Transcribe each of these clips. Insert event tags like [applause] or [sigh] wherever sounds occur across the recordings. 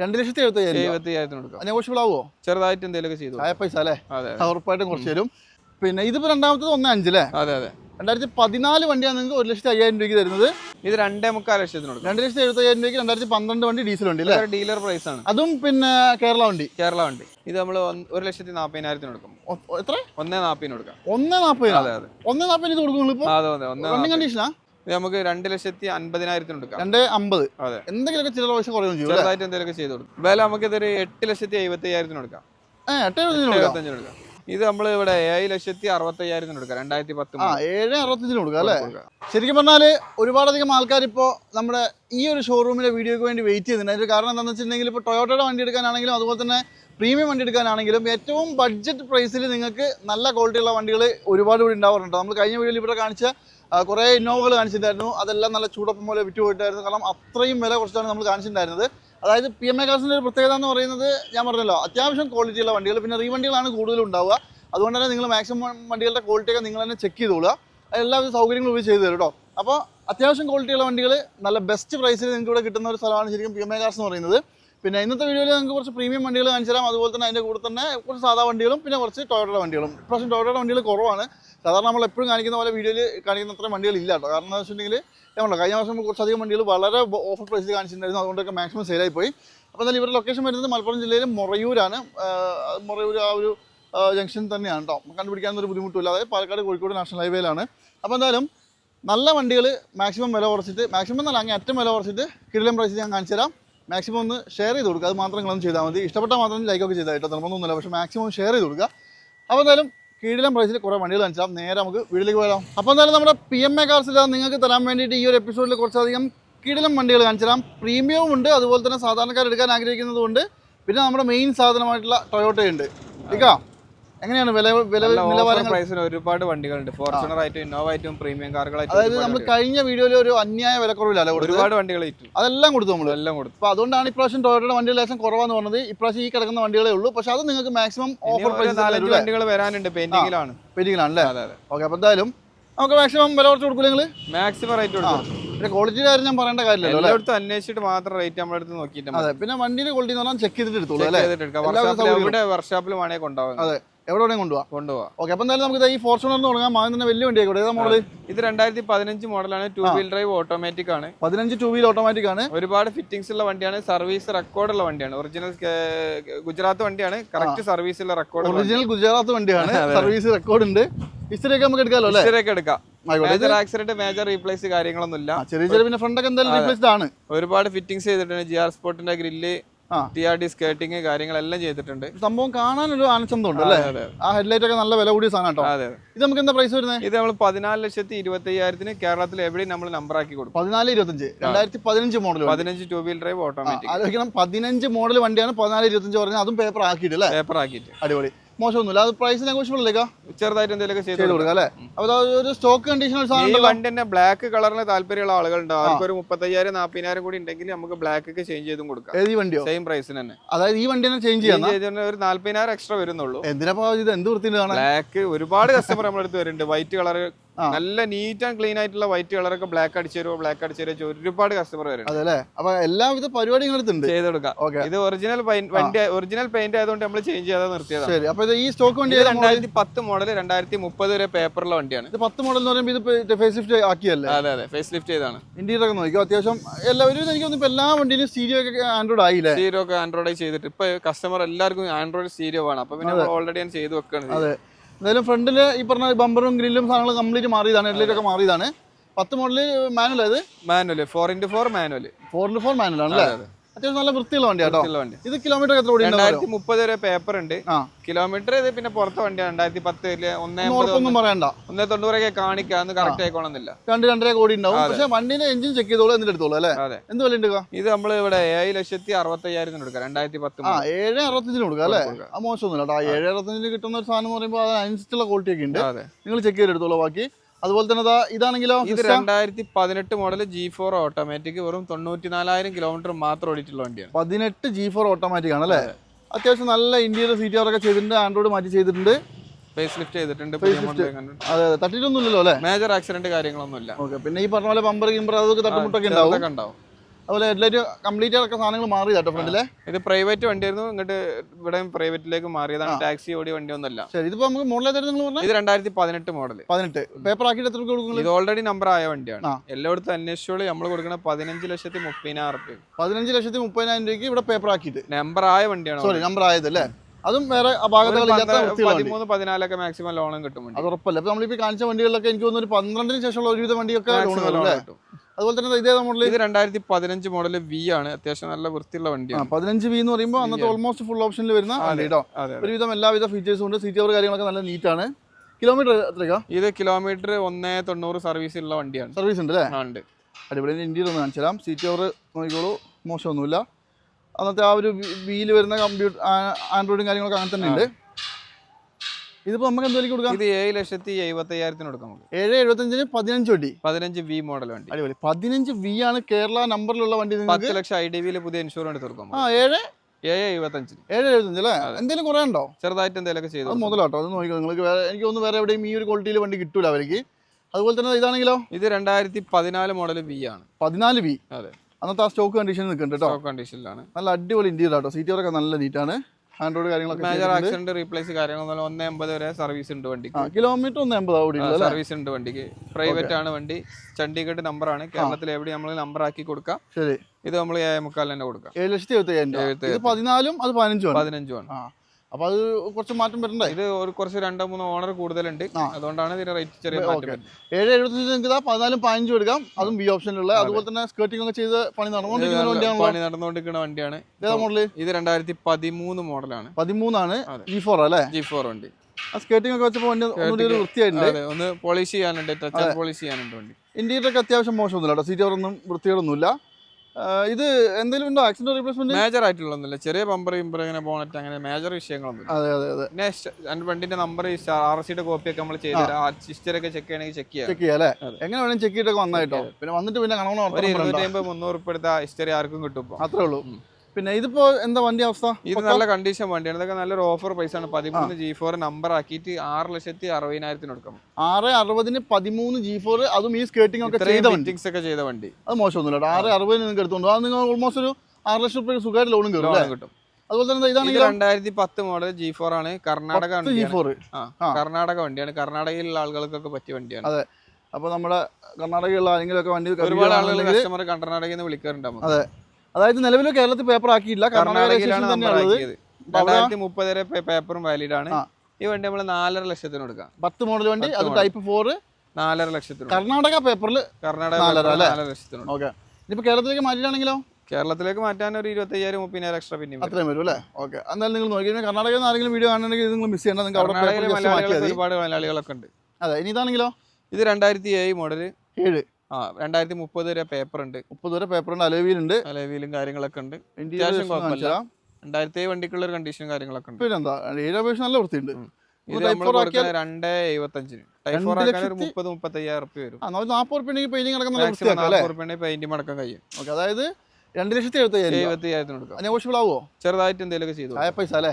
രണ്ട് ലക്ഷത്തി എഴുപത്തി കൊടുക്കാം. നെഗോഷ്യബിൾ ആവുമോ ചെറുതായിട്ട് എന്തെങ്കിലുമൊക്കെ ചെയ്തു ആയ പൈസ അല്ലേ? ഉറപ്പായിട്ടും കുറച്ച് തരും. പിന്നെ ഇതിപ്പോൾ രണ്ടാമത്തത് ഒന്ന് അഞ്ചല്ലേ അതെ അതെ. രണ്ടായിരത്തി പതിനാല് വണ്ടിയാണ് നിങ്ങൾക്ക് ഒരു ലക്ഷത്തി അയ്യായിരം രൂപയ്ക്ക് തരുന്നത്. ഇത് രണ്ടേ മുക്കാൽ ലക്ഷത്തിന് കൊടുക്കാം. രണ്ട് ലക്ഷത്തി എഴുപത്തി അയ്യായിരം രൂപയ്ക്ക് രണ്ടായിരത്തി പന്ത്രണ്ട് വണ്ടി ഡീസൽ വണ്ടി അല്ലേ? ഡീലർ പ്രൈസ് ആണ്. അതും പിന്നെ കേരള വണ്ടി. കേരള വണ്ടി. ഇത് നമ്മൾ ഒരു ലക്ഷത്തി നാപ്പതിനായിരത്തിന് കൊടുക്കും എത്ര? ഒന്നേ നാപ്പതിന് കൊടുക്കാം. ഒന്നേ നാൽപ്പതിനാ അതെ അതെ. ഒന്നേ നാൽപ്പതിന് ഇത് ഇപ്പോൾ ഒന്നേ റണ്ണിങ് കണ്ടീഷനാ നമുക്ക് രണ്ട് ലക്ഷത്തി അൻപതിനായിരത്തിന് കൊടുക്കാം രണ്ട് അമ്പത്. അതെ. എന്തെങ്കിലുമൊക്കെ ചില പ്രാവശ്യം കുറയും ചെയ്യും ചെറുതായിട്ട് എന്തെങ്കിലുമൊക്കെ ചെയ്ത് കൊടുക്കും. വില നമുക്ക് ഇതൊരു എട്ട് ലക്ഷത്തി എഴുപത്തി അയ്യായിരത്തിന് കൊടുക്കാം എഴുപത്തഞ്ചിന് കൊടുക്കാം ഇത് നമ്മൾ ഇവിടെ ഏഴ് ലക്ഷത്തി അറുപത്തി അയ്യായിരത്തിന് കൊടുക്കാം രണ്ടായിരത്തി പത്ത് ഏഴ് അറുപത്തഞ്ചിന് കൊടുക്കാം അല്ലേ? ശരിക്കും പറഞ്ഞാൽ ഒരുപാടധികം ആൾക്കാർ ഇപ്പോൾ നമ്മുടെ ഈ ഒരു ഷോറൂമിലെ വീഡിയോയ്ക്ക് വേണ്ടി വെയിറ്റ് ചെയ്യുന്നുണ്ട്. അതിന്റെ കാരണം എന്താണെന്ന് വെച്ചിട്ടുണ്ടെങ്കിൽ ഇപ്പോൾ ടൊയോട്ടയുടെ വണ്ടി എടുക്കാനാണെങ്കിലും അതുപോലെ തന്നെ പ്രീമിയം വണ്ടി എടുക്കാനാണെങ്കിലും ഏറ്റവും ബഡ്ജറ്റ് പ്രൈസിൽ നിങ്ങൾക്ക് നല്ല ക്വാളിറ്റിയുള്ള വണ്ടികൾ ഒരുപാട് കൂടി ഉണ്ടാവാറുണ്ട്. നമ്മൾ കഴിഞ്ഞ വീഡിയോയിൽ ഇവിടെ കാണിച്ച കുറേ ഇന്നോവകൾ കാണിച്ചിട്ടുണ്ടായിരുന്നു. അതെല്ലാം നല്ല ചൂടൊപ്പം പോലെ വിറ്റ് പോയിട്ടായിരുന്നു. കാരണം അത്രയും വില കുറച്ചാണ് നമ്മൾ കാണിച്ചിട്ടുണ്ടായിരുന്നത്. അതായത് പി എം എ കാർസിന്റെ ഒരു പ്രത്യേകത എന്ന് പറയുന്നത് ഞാൻ പറഞ്ഞല്ലോ അത്യാവശ്യം ക്വാളിറ്റിയുള്ള വണ്ടികൾ പിന്നെ റീവണ്ടികളാണ് കൂടുതലും ഉണ്ടാവുക. അതുകൊണ്ട് തന്നെ നിങ്ങൾ മാക്സിമം വണ്ടികളുടെ ക്വാളിറ്റിയൊക്കെ നിങ്ങൾ തന്നെ ചെക്ക് ചെയ്തോളുക. എല്ലാവിധ സൗകര്യങ്ങളും ഉപയോഗിച്ച് ചെയ്തു തരും കേട്ടോ. അപ്പോൾ അത്യാവശ്യം ക്വാളിറ്റിയുള്ള വണ്ടികൾ നല്ല ബെസ്റ്റ് പ്രൈസിൽ നിങ്ങൾക്ക് ഇവിടെ കിട്ടുന്ന ഒരു സ്ഥലമാണ് ശരിക്കും പി എം എ കാർസ് എന്ന് പറയുന്നത്. പിന്നെ ഇന്നത്തെ വീഡിയോയിൽ നിങ്ങൾക്ക് കുറച്ച് പ്രീമിയം വണ്ടികൾ കാണിച്ചു തരാം അതുപോലെ തന്നെ അതിന്റെ കൂടെ തന്നെ കുറച്ച് സാധാ വണ്ടികളും പിന്നെ കുറച്ച് ടൊയോട്ടയുടെ വണ്ടികളും. ഇപ്രാവശ്യം ടൊയോട്ടയുടെ വണ്ടികൾ കുറവാണ്. സാധാരണ നമ്മൾ എപ്പോഴും കാണിക്കുന്ന പോലെ വീഡിയോയിൽ കാണിക്കുന്ന അത്രയും വണ്ടികൾ ഇല്ല കേട്ടോ. കാരണം എന്താ വെച്ചിട്ടുണ്ടെങ്കിൽ ഞാൻ കഴിഞ്ഞ വർഷം നമ്മൾ കുറച്ചധികം വണ്ടികൾ വളരെ ഓഫർ പ്രൈസിൽ കാണിച്ചിട്ടുണ്ടായിരുന്നു. അതുകൊണ്ടൊക്കെ മാക്സിമം സെയിലായി പോയി. അപ്പോൾ എന്നാലും ഇവരുടെ ലൊക്കേഷൻ വരുന്നത് മലപ്പുറം ജില്ലയിൽ മുറയൂരാണ്. മുറയൂർ ആ ഒരു ജംഗ്ഷൻ തന്നെയാണ് കേട്ടോ. കണ്ടുപിടിക്കാൻ ഒരു ബുദ്ധിമുട്ടില്ല അതായത് പാലക്കാട് കോഴിക്കോട് നാഷണൽ ഹൈവേയിലാണ് അപ്പോൾ എന്തായാലും നല്ല വണ്ടികൾ മാക്സിമം വില കുറച്ചിട്ട് മാക്സിമം നല്ല അങ്ങേ അറ്റം വില കുറച്ചിട്ട് കിടിലം പ്രൈസിൽ ഞാൻ കാണിച്ചു തരാം. മാക്സിമം ഒന്ന് ഷെയർ ചെയ്ത് കൊടുക്കുക. അത് മാത്രം നിങ്ങളൊന്ന് ചെയ്താൽ മതി. ഇഷ്ടപ്പെട്ടാൽ മാത്രം ലൈക്കൊക്കെ ചെയ്താൽ കേട്ടോ. നിർബന്ധമൊന്നുമില്ല. പക്ഷേ മാക്സിമം ഷെയർ ചെയ്ത് കൊടുക്കുക. അപ്പോൾ എന്തായാലും കീഴിലം പ്രൈസിൽ കുറേ വണ്ടികൾ കാണിച്ചു നേരെ നമുക്ക് വീട്ടിലേക്ക് പോയാലോ അപ്പോൾ എന്തായാലും നമ്മുടെ പി എം എ കാർസിൽ നിങ്ങൾക്ക് തരാൻ വേണ്ടിയിട്ട് ഈ ഒരു എപ്പിസോഡിൽ കുറച്ചധികം കീഴിലും വണ്ടികൾ കാണിച്ചു പ്രീമിയവും ഉണ്ട്. അതുപോലെ തന്നെ സാധാരണക്കാർ എടുക്കാൻ ആഗ്രഹിക്കുന്നതുകൊണ്ട് പിന്നെ നമ്മുടെ മെയിൻ സാധനമായിട്ടുള്ള ടൊയോട്ടയുണ്ട് ഇക്കാ എങ്ങനെയാണ് വില വില നിലവാരം പ്രൈസിന് ഒരുപാട് വണ്ടികളുണ്ട്. ഫോർച്യൂണർ ആയിട്ടും ഇന്നോവ ആയിട്ടും പ്രീമിയം കാറുകളായിട്ടും അതായത് നമ്മൾ കഴിഞ്ഞ വീഡിയോയിൽ ഒരു അന്യായ വിലക്കുറവില്ലല്ലോ കൊടുത്തത്? ഒരുപാട് വണ്ടികൾ അതെല്ലാം കൊടുത്തു നമ്മൾ എല്ലാം കൊടുത്തു. അപ്പോൾ അതുകൊണ്ടാണ് ഇപ്രാവശ്യം ടൊയോട്ടയുടെ വണ്ടികൾ ലേശം കുറവാന്ന് പറഞ്ഞത്. ഇപ്രാവശ്യം ഈ കിടക്കുന്ന വണ്ടികളേ ഉള്ളൂ. പക്ഷെ അത് നിങ്ങൾക്ക് മാക്സിമം ഓഫർ പ്രൈസ് നാലഞ്ച് വണ്ടികൾ വരാനുണ്ട്. പെയിന്റിംഗിലാണ് പെരിങ്ങളാണല്ലേ അതെ അതെ. ഓക്കെ അപ്പോൾ എന്തായാലും നമുക്ക് മാക്സിമം വില കുറച്ച് കൊടുക്കില്ല നിങ്ങൾ മാക്സിമം റേറ്റ് കൊടുക്കും. പിന്നെ ക്വാളിറ്റിയുടെ കാര്യം ഞാൻ പറയേണ്ട കാര്യമില്ലല്ലോ അല്ലേ? എല്ലായിടത്തും അന്വേഷിച്ചിട്ട് മാത്രം റേറ്റ് നമ്മുടെ അടുത്ത് നോക്കിയിട്ട് അതെ പിന്നെ വണ്ടിയുടെ ക്വാളിറ്റി എന്ന് പറഞ്ഞാൽ ചെക്ക് ചെയ്തിട്ട് എടുത്തോളൂ അല്ലേ? വർഷാപ്പിൽ. വേണേ കൊണ്ടുപോകാം. അതെ. എവിടെ കൊണ്ടുപോവാ. കൊണ്ടുപോകാം കൊണ്ടുപോകാം ഓക്കെ അപ്പോൾ എന്തായാലും നമുക്ക് ഈ ഫോർച്യൂണർ തുടങ്ങാം. ആദ്യം തന്നെ വലിയ വണ്ടി ആയിക്കോട്ടെ ഏതാ മോഡൽ ഇത് രണ്ടായിരത്തി പതിനഞ്ച് മോഡലാണ് ടു വീൽ ഡ്രൈവ് ഓട്ടോമാറ്റിക് ആണ്. പതിനഞ്ച് ടൂ വീൽ ഓട്ടോമാറ്റിക് ആണ്. ഒരുപാട് ഫിറ്റിംഗ്സ് ഉള്ള വണ്ടിയാണ്. സർവീസ് റെക്കോർഡ് ഉള്ള വണ്ടിയാണ്. ഒറിജിനൽ ഗുജറാത്ത് വണ്ടിയാണ്. കറക്റ്റ് സർവീസ് ഉള്ള റെക്കോർഡ് ഒറിജിനൽ ഗുജറാത്ത് വണ്ടിയാണ്. സർവീസ് റെക്കോർഡ് ഉണ്ട്. ഹിസ്റ്ററിയൊക്കെ നമുക്ക് എടുക്കാമല്ലോ അല്ലേ? എടുക്കാം. മേജർ ആക്സിഡന്റ് മേജർ റീപ്ലേസ് കാര്യങ്ങളൊന്നും ഇല്ല ചെറിയ ചെറിയ പിന്നെ ഫ്രണ്ടൊക്കെ എന്തായാലും റീപ്ലേസ്ഡ് ആണ് ഒരുപാട് ഫിറ്റിംഗ്സ് ചെയ്തിട്ടുണ്ട്. ജി ആർ സ്പോർട്ടിന്റെ grill. T R D skirting കാര്യങ്ങളെല്ലാം ചെയ്തിട്ടുണ്ട്. സംഭവം കാണാനൊരു ഒരു ഉണ്ട് അല്ലേ ആ ഹെഡ്ലൈറ്റ് ഒക്കെ നല്ല വില കൂടിയ സാധനം അതെ ഇത് നമുക്ക് എന്താ പ്രൈസ് വരുന്നത് ഇത് നമ്മൾ പതിനാല് ലക്ഷത്തി ഇരുപത്തി അയ്യായിരത്തിന് കേരളത്തിൽ എവിടെയും നമ്മൾ നമ്പർ ആക്കി കൊടുക്കും. പതിനാല് ഇരുപത്തഞ്ച്. രണ്ടായിരത്തി പതിനഞ്ച് മോഡൽ പതിനഞ്ച് ടു വീൽ ഡ്രൈവ് ഓട്ടോമാറ്റിക് ആലോചിക്കണം. പതിനഞ്ച് മോഡൽ വണ്ടിയാണ് പതിനാല് ഇരുപത്തഞ്ച് പറഞ്ഞാൽ അതും പേപ്പർ ആക്കിയിട്ട് അല്ലേ? പേപ്പർ ആക്കിയിട്ട്. അടിപൊളി. മോശമൊന്നുമില്ല. അത് പ്രൈസ് നെഗോഷ്യബിൾ അല്ലേക്കാ ചെറുതായിട്ട് എന്തെങ്കിലും ചെയ്ത് കൊടുക്കാം. അല്ലേ? അപ്പോൾ ഒരു സ്റ്റോക്ക് കണ്ടീഷൻ സാധനം ഈ ഉണ്ടല്ലോ. വണ്ടി തന്നെ ബ്ലാക്ക് കളറിന് താല്പര്യമുള്ള ആളുകളുണ്ട്. അവർക്ക് ഒരു മുപ്പത്തയ്യായിരം നാപ്പതിനായിരം കൂടി ഉണ്ടെങ്കിൽ നമുക്ക് ബ്ലാക്ക് ഒക്കെ ചേഞ്ച് ചെയ്തും കൊടുക്കാം. ഏത് വണ്ടിയോ? സെയിം പ്രൈസിന് തന്നെ. അതായത് ഈ വണ്ടി തന്നെ ചേഞ്ച് ചെയ്യാം ചേഞ്ച് ഒരു നാല്പതിനായിരം എക്സ്ട്രാ വരുന്നുള്ളൂ. എന്തിനാ ഇത്? എന്ത് വൃത്തിയിലാണ് ബ്ലാക്ക് ഒരുപാട് കസ്റ്റമർ നമ്മളെടുത്ത് വരുന്നുണ്ട്. White colour. നല്ല നീറ്റ് ആൻഡ് ക്ലീൻ ആയിട്ടുള്ള വൈറ്റ് കളറൊക്കെ ബ്ലാക്ക് അടിച്ചു തരുമോ ബ്ലാക്ക് അടിച്ചു തരുമോ ഒരുപാട് കസ്റ്റമർ വരും അതെ അല്ലേ? അപ്പൊ എല്ലാവിധ പരിപാടിയും എടുത്തുണ്ട് ചെയ്ത് കൊടുക്കാം. ഇത് ഒറിജിനൽ വണ്ടി ഒറിജിനൽ പെയിന്റ് ആയതുകൊണ്ട് നമ്മൾ ചേഞ്ച് ചെയ്യാതെ നിർത്തിയതാണ് ശരി. അപ്പൊ ഇത് ഈ സ്റ്റോക്ക് വണ്ടി ഇത് ഏതാ model? രണ്ടായിരത്തി പത്ത് മോഡൽ രണ്ടായിരത്തി മുപ്പത് വരെ പേപ്പറുള്ള വണ്ടിയാണ്. ഇത് പത്ത് മോഡൽ എന്ന് പറയുമ്പോൾ ഇത് ഫേസ് ലിഫ്റ്റ് ആക്കിയല്ലേ അതെ അതെ. ഫേസ് ലിഫ്റ്റ് ചെയ്താണ്. ഇന്റീരിയർ ഒക്കെ നോക്കിയോ അത്യാവശ്യം എല്ലാവരും എനിക്ക് തോന്നുന്നു എല്ലാ വണ്ടിയിലും സ്റ്റീരിയോ ഒക്കെ ആൻഡ്രോയിഡ് ആയില്ലേ? സ്റ്റീരിയോ ഒക്കെ ആൻഡ്രോയിഡ് ചെയ്തിട്ട്. ഇപ്പൊ കസ്റ്റമർ എല്ലാവർക്കും ആൻഡ്രോയിഡ് സ്റ്റീരിയോ വേണം. അപ്പൊ പിന്നെ ഓൾറെഡി ഞാൻ ചെയ്ത് വെക്കണം. അതെ. എന്തായാലും ഫ്രണ്ടിൽ ഈ പറഞ്ഞ ബമ്പറും ഗ്രില്ലും സാധനങ്ങൾ കംപ്ലീറ്റ് മാറിയതാണ് ഒക്കെ മാറിയതാണ്. പത്ത് മോഡൽ മാനുവൽ അത് manual four into four manual into four manual ആണ് അല്ലേ അത്യാവശ്യം നല്ല വൃത്തിയുള്ള വണ്ടി കേട്ടോ വണ്ടി ഇത് കിലോമീറ്റർ എത്ര ഓടി രണ്ടായിരത്തി മുപ്പത് വരെ പേപ്പർ ഉണ്ട്. കിലോമീറ്റർ ഇത് പിന്നെ പുറത്തെ വണ്ടിയാണ് രണ്ടായിരത്തി പത്ത് ഒന്നേ ഒന്നും പറയണ്ട. ഒന്നേ തൊണ്ണൂറൊക്കെ കാണിക്കാം. അന്ന് കറക്റ്റ് ആയിക്കോണമെന്നില്ല രണ്ട് രണ്ടര കോടി ഉണ്ടാവും. പക്ഷെ വണ്ടിന്റെ എഞ്ചിൻ ചെക്ക് ചെയ്തോളൂ എന്നിട്ട് എടുത്തോളൂ അല്ലേ? എന്ത് വില ഉണ്ട് ഇത് നമ്മൾ ഇവിടെ ഏഴ് ലക്ഷത്തി അറുപത്തയ്യായിരം കൊടുക്കാം. രണ്ടായിരത്തി പത്ത് ഏഴ് അറുപത്തഞ്ചിന് കൊടുക്കാം അല്ലേ. ആ മോശമൊന്നുമില്ല കേട്ടോ ഏഴ് അറുപത്തഞ്ചിന് കിട്ടുന്ന ഒരു സാധനം എന്ന് പറയുമ്പോൾ അതിനനുസരിച്ചുള്ള ക്വാളിറ്റി ഒക്കെ ഉണ്ട്. അതെ. നിങ്ങൾ ചെക്ക് ചെയ്തെടുത്തോളൂ ബാക്കി. അതുപോലെ തന്നെ ഇതാണെങ്കിലോ ഇത് രണ്ടായിരത്തി പതിനെട്ട് മോഡൽ ജി ഫോർ ഓട്ടോമാറ്റിക് വെറും തൊണ്ണൂറ്റി നാലായിരം കിലോമീറ്റർ മാത്രം ഓടിയിട്ടുള്ള വണ്ടിയാണ്. പതിനെട്ട് ജി ഫോർ ഓട്ടോമാറ്റിക് ആണ് അല്ലേ? അത്യാവശ്യം നല്ല ഇന്റീരിയർ സീറ്റ് ഒക്കെ ചെയ്തിട്ടുണ്ട് ആൻഡ്രോയിഡ് മാറ്റി ചെയ്തിട്ടുണ്ട്. ഫേസ് ലിഫ്റ്റ് ചെയ്തിട്ടുണ്ട് അതെ തട്ടിട്ടൊന്നുമില്ലല്ലോ അല്ലേ? മേജർ ആക്സിഡന്റ് കാര്യങ്ങളൊന്നുമില്ല. ഓക്കെ പിന്നെ ഈ പറഞ്ഞ പോലെ പമ്പർ കിമ്പർ അതൊക്കെ തട്ടുമുട്ടൊക്കെ ഉണ്ടാവും. ഉണ്ടാവും. അതുപോലെ ഹെഡ്ലൈറ്റ് കംപ്ലീറ്റ് അടക്കം സാധനങ്ങൾ മാറി കേട്ടോ ഫ്രണ്ടിലെ ഇത് പ്രൈവറ്റ് വണ്ടിയായിരുന്നു. ഇങ്ങോട്ട് ഇവിടെ പ്രൈവറ്റിലേക്ക് മാറിയതാണ്. ടാക്സി ഓടി വണ്ടി ഒന്നല്ല ശരി ഇതിപ്പോ നമുക്ക് മോഡലായിട്ട് നിങ്ങൾ പറഞ്ഞാൽ ഇത് രണ്ടായിരത്തി പതിനെട്ട് മോഡൽ പതിനെട്ട്. പേപ്പർ ആക്കിയിട്ട് എത്ര കൊടുക്കുന്നത് ഇത് ഓൾറെഡി നമ്പർ ആയ വണ്ടിയാണ്. എല്ലായിടത്തും അന്വേഷിച്ചോളി. നമ്മൾ കൊടുക്കുന്ന പതിനഞ്ച് ലക്ഷത്തി മുപ്പതിനായിരം റുപ്യ പതിനഞ്ച് ലക്ഷത്തി മുപ്പതിനായിരം രൂപയ്ക്ക് ഇവിടെ പേപ്പർ ആക്കിയിട്ട് നമ്പർ ആയ വണ്ടിയാണ് സോറി നമ്പർ ആയത് അല്ലേ അതും വേറെ പതിമൂന്ന് പതിനാലൊക്കെ മാക്സിമം ലോണും കിട്ടും അത് ഉറപ്പല്ല? ഇപ്പൊ നമ്മളിപ്പോ കാണിച്ച വണ്ടികളിലൊക്കെ എനിക്ക് തോന്നുന്നു ഒരു പന്ത്രണ്ടിന് ശേഷമുള്ള ഒരുവിധ വണ്ടിയൊക്കെ ലോൺ കിട്ടും. അതുപോലെ തന്നെ ഇതേ മോഡൽ ഇത് രണ്ടായിരത്തി പതിനഞ്ച് മോഡൽ വി ആണ്. അത്യാവശ്യം നല്ല വൃത്തിയുള്ള വണ്ടിയാണ്. പതിനഞ്ച് വി എന്ന് പറയുമ്പോൾ അന്നത്തെ ഓൾമോസ്റ്റ് ഫുൾ ഓപ്ഷനിൽ വരുന്ന വണ്ടി കേട്ടോ. ഒരുവിധം എല്ലാവിധ ഫീച്ചേഴ്സും ഉണ്ട്. സീറ്റ് കവർ കാര്യങ്ങളൊക്കെ നല്ല നീറ്റാണ് കിലോമീറ്റർ എത്രയാ ഇത് കിലോമീറ്റർ ഒന്നേ തൊണ്ണൂറ് സർവീസ് ഉള്ള വണ്ടിയാണ്. സർവീസ് ഉണ്ട് അല്ലേ ഉണ്ട്. അടിപൊളി. ഇന്ത്യയിൽ ഒന്ന് കാണിച്ചു തരാം സീറ്റ് കവർ നോക്കിക്കോളൂ. മോശമൊന്നുമില്ല. അന്നത്തെ ആ ഒരു വീൽ വരുന്ന കമ്പ്യൂട്ടർ ആൻഡ്രോയിഡും കാര്യങ്ങളൊക്കെ അങ്ങനെ തന്നെ ഉണ്ട്. ഇതിപ്പോൾ നമുക്ക് എന്തെങ്കിലും കൊടുക്കാം? ഇത് ഏഴ് ലക്ഷത്തി എഴുപത്തി അയ്യായിരത്തിന് കൊടുക്കാം നമുക്ക്. ഏഴ് എഴുപത്തഞ്ചിന് പതിനഞ്ച് വണ്ടി. പതിനഞ്ച് വി മോഡൽ വണ്ടി. അടിപൊളി. പതിനഞ്ച് വി ആണ് കേരള നമ്പറിലുള്ള വണ്ടി പത്ത് ലക്ഷം ഐ ഡി വിയിൽ പുതിയ ഇൻഷുറൻസ് കൊടുക്കാം ആ ഏഴ്? ഏഴ് എഴുപത്തഞ്ചിന്. ഏഴ് എഴുപത്തഞ്ച് അല്ലേ? എന്തെങ്കിലും കുറേ ഉണ്ടോ? ചെറുതായിട്ട് എന്തെങ്കിലുമൊക്കെ ചെയ്തു അത് മുതലാട്ടോ അത് നോക്കി നിങ്ങൾക്ക് വേറെ എനിക്ക് ഒന്ന് വേറെ എവിടെയും ഈ ഒരു ക്വാളിറ്റിയിൽ വണ്ടി കിട്ടൂല അവർക്ക്. അതുപോലെ തന്നെ ഇതാണെങ്കിലോ? ഇത് രണ്ടായിരത്തി പതിനാല് മോഡൽ വി ആണ്. പതിനാല് വി അതെ. അന്നത്തെ ആ സ്റ്റോക്ക് കണ്ടീഷൻ നിൽക്കുന്നുണ്ട് കേട്ടോ. കണ്ടീഷനിലാണ് നല്ല അടിപൊളി ഇന്ത്യയിൽ കേട്ടോ സീറ്റുകളൊക്കെ നല്ല നീറ്റാണ് ആൻഡ്രോയിഡ് കാര്യങ്ങളൊക്കെ മേജർ ആക്സിഡന്റ് റീപ്ലേസ് കാര്യങ്ങളൊന്നും ഒന്ന് എൺപത് വരെ സർവീസ് ഉണ്ട് വണ്ടിക്ക്. കിലോമീറ്റർ ഒന്ന് എൺപത് കൂടി സർവീസ് ഉണ്ട് വണ്ടിക്ക്. പ്രൈവറ്റ് ആണ് വണ്ടി. ചണ്ഡീഗഡ് നമ്പർ ആണ്. കേരളത്തിൽ എവിടെ നമ്മൾ നമ്പർ ആക്കി കൊടുക്കാം. ശരി. ഇത് നമ്മൾ ഏഴ് മുക്കാൽ തന്നെ കൊടുക്കാം. ഏഴ് ലക്ഷത്തി എഴുപത്തി ഇത് പതിനാലും അത് പതിനഞ്ചും പതിനഞ്ചും ആണ് ആ. അപ്പൊ അത് കുറച്ച് മാറ്റം വരണ്ടേ? ഇത് ഒരു കുറച്ച് രണ്ടോ മൂന്നോ ഓണർ കൂടുതലുണ്ട്. അതുകൊണ്ടാണ് ഇതിന്റെ റേറ്റ് ചെറിയ. ഏഴ് എഴുപത്തഞ്ച് നിങ്ങൾക്ക് ഇതാ പതിനാലും പതിനഞ്ചും എടുക്കാം. അതും ബി ഓപ്ഷനിലുള്ള അതുപോലെ തന്നെ സ്കേർട്ടിംഗ് ഒക്കെ ചെയ്ത് പണി നടന്നുകൊണ്ടിരിക്കുന്ന വണ്ടിയാണ് പണി നടന്നുകൊണ്ടിരിക്കുന്ന വണ്ടിയാണ്. ഏതാ മോഡൽ ഇത് രണ്ടായിരത്തി പതിമൂന്ന് മോഡലാണ്. പതിമൂന്നാണ്. ജി ഫോർ അല്ലേ? ജി ഫോർ വണ്ടി. ആ സ്കേർട്ടിംഗ് ഒക്കെ വെച്ചപ്പോൾ വണ്ടി ഒന്നുകൂടി വൃത്തിയായിട്ടുണ്ട്. ഒന്ന് പോളിഷ് ചെയ്യാനുണ്ട് ടച്ച് പോളിഷ് ചെയ്യാനുണ്ട് വണ്ടി. ഇന്ത്യയുടെ ഒക്കെ അത്യാവശ്യം മോശമൊന്നുമില്ല കേട്ടോ. സീറ്റ് ഒന്നും വൃത്തികളൊന്നുമില്ല ഇത് എന്തെങ്കിലും ഉണ്ടോ? ആക്സിഡന്റ് റീപ്ലേസ്മെന്റ് മേജർ ആയിട്ടുള്ളൊന്നുമില്ല. ചെറിയ പമ്പർ ഇമ്പർ ഇങ്ങനെ ബോണറ്റ് അങ്ങനെ മേജർ വിഷയങ്ങളൊന്നും അതെ അതെ അതെ. പിന്നെ വണ്ടിന്റെ നമ്പർ ആർ സിയുടെ കോപ്പി ഒക്കെ നമ്മൾ ചെയ്ത് ഹിസ്റ്ററി ഒക്കെ ചെക്ക് ചെയ്യണമെങ്കിൽ ചെക്ക് ചെയ്യാം. ചെക്ക് ചെയ്യാം അല്ലേ? എങ്ങനെ വേണമെങ്കിൽ ചെക്ക് ചെയ്തിട്ടൊക്കെ വന്നായിട്ടോ പിന്നെ വന്നിട്ട് പിന്നെ വർത്തമാനം ഇരുന്നൂറ്റി. അമ്പത് മുന്നൂറ് ഉൾപ്പെടുത്ത ഹിസ്റ്ററി ആർക്കും കിട്ടും അത്രേ ഉള്ളൂ. പിന്നെ ഇതിപ്പോ എന്താ വണ്ടി അവസ്ഥ? ഇത് നല്ല കണ്ടീഷൻ വണ്ടിയാണ്. ഇതൊക്കെ നല്ലൊരു ഓഫർ പൈസ ആണ്. പതിമൂന്ന് ജി ഫോർ നമ്പർ ആക്കിയിട്ട് ആറ് ലക്ഷത്തി അറുപതിനായിരത്തിന് കൊടുക്കാം. ആറ് അറുപതിന് പതിമൂന്ന് ജി ഫോർ അതും ഈ സ്കേറ്റിംഗ് ഒക്കെ ചെയ്ത വണ്ടി. ഒക്കെ ചെയ്ത വണ്ടി. അത് മോശമൊന്നുമില്ല ആറ് അറുപതിന് നിങ്ങൾക്ക് എടുത്തോണ്ട്? അത് നിങ്ങൾ ഓൾമോസ്റ്റ് ഒരു ആറ് ലക്ഷം റുപ്യ സുഖമായിട്ട് ലോണും കിട്ടും. അതുപോലെ തന്നെ ഇതാണ് രണ്ടായിരത്തി പത്ത് മോഡൽ ജി ഫോർ ആണ്. Karnataka G four. കർണാടക വണ്ടിയാണ്. കർണാടകയിലുള്ള ആളുകൾക്കൊക്കെ പറ്റിയ വണ്ടിയാണ്. അതെ. അപ്പൊ നമ്മുടെ കർണാടകയിലുള്ള ആരെങ്കിലും ഒക്കെ വണ്ടി ഒരുപാട് ആളുകൾ കസ്റ്റമർ കർണാടകയിൽ നിന്ന് വിളിക്കാറുണ്ടാവും അതെ. അതായത് നിലവിൽ കേരളത്തിൽ പേപ്പർ ആക്കിയില്ല കർണാടകയിലാണ് തന്നെയുള്ളത് രണ്ടായിരത്തി മുപ്പത് വരെ പേപ്പറും വാലിഡ് ആണ്. ഈ വണ്ടി നമ്മൾ നാലര ലക്ഷത്തിന് കൊടുക്കാം. പത്ത് മോഡൽ വണ്ടി അത് ടൈപ്പ് ഫോർ നാലര ലക്ഷത്തിന് കർണാടക പേപ്പറിൽ കർണാടക നാലര ലക്ഷത്തിന്. ഓക്കെ. ഇനിയിപ്പോൾ കേരളത്തിലേക്ക് മാറ്റിയിട്ടാണെങ്കിലോ കേരളത്തിലേക്ക് മാറ്റാൻ ഒരു ഇരുപത്തയ്യായിരം മുപ്പതിനായിരം എക്സ്ട്രാ പിന്നെ. അത്രയും വരും അല്ലേ? ഓക്കെ. എന്നാലും നിങ്ങൾ നോക്കി കർണാടകയിൽ നിന്ന് ആരെങ്കിലും വീഡിയോ കാണണമെങ്കിൽ നിങ്ങൾ മിസ് ചെയ്യണം നിങ്ങൾക്ക് അവിടെ ഒരുപാട് മലയാളികളൊക്കെ ഉണ്ട്. അതെ ഇനി ഇതാണെങ്കിലോ? ഇത് രണ്ടായിരത്തി ഏഴ് മോഡൽ ഏഴ്. ആ രണ്ടായിരത്തി മുപ്പത് വരെ പേപ്പർ ഉണ്ട് മുപ്പത് വരെ പേപ്പർ ഉണ്ട് അലവിയിലുണ്ട്. അലവിയിലും കാര്യങ്ങളൊക്കെ ഉണ്ട്. അത്യാവശ്യം കുഴപ്പമില്ല. രണ്ടായിരത്തി വണ്ടിക്കുള്ള ഒരു കണ്ടീഷനും കാര്യങ്ങളൊക്കെ ഉണ്ട്. പിന്നെന്താ ഏഴ് അപേക്ഷ നല്ല വൃത്തിയുണ്ട്. രണ്ടേ എഴുപത്തഞ്ചിന്. മുപ്പത് മുപ്പത്തയ്യായിരം റുപ്യ വരും. നാൽപ്പത് റുപ്യ പെയിന്റിംഗ് അടക്കം നാൽപ്പത് റുപ്യ കഴിയും. ഓക്കെ അതായത് രണ്ട് ലക്ഷത്തി എഴുപത്തി അയ്യായിരം രൂപ കൊടുക്കാം. നെഗോഷ്യബിൾ ആവുമോ ചെറുതായിട്ട് എന്തെങ്കിലുമൊക്കെ ചെയ്തു ചായ പൈസ അല്ലേ?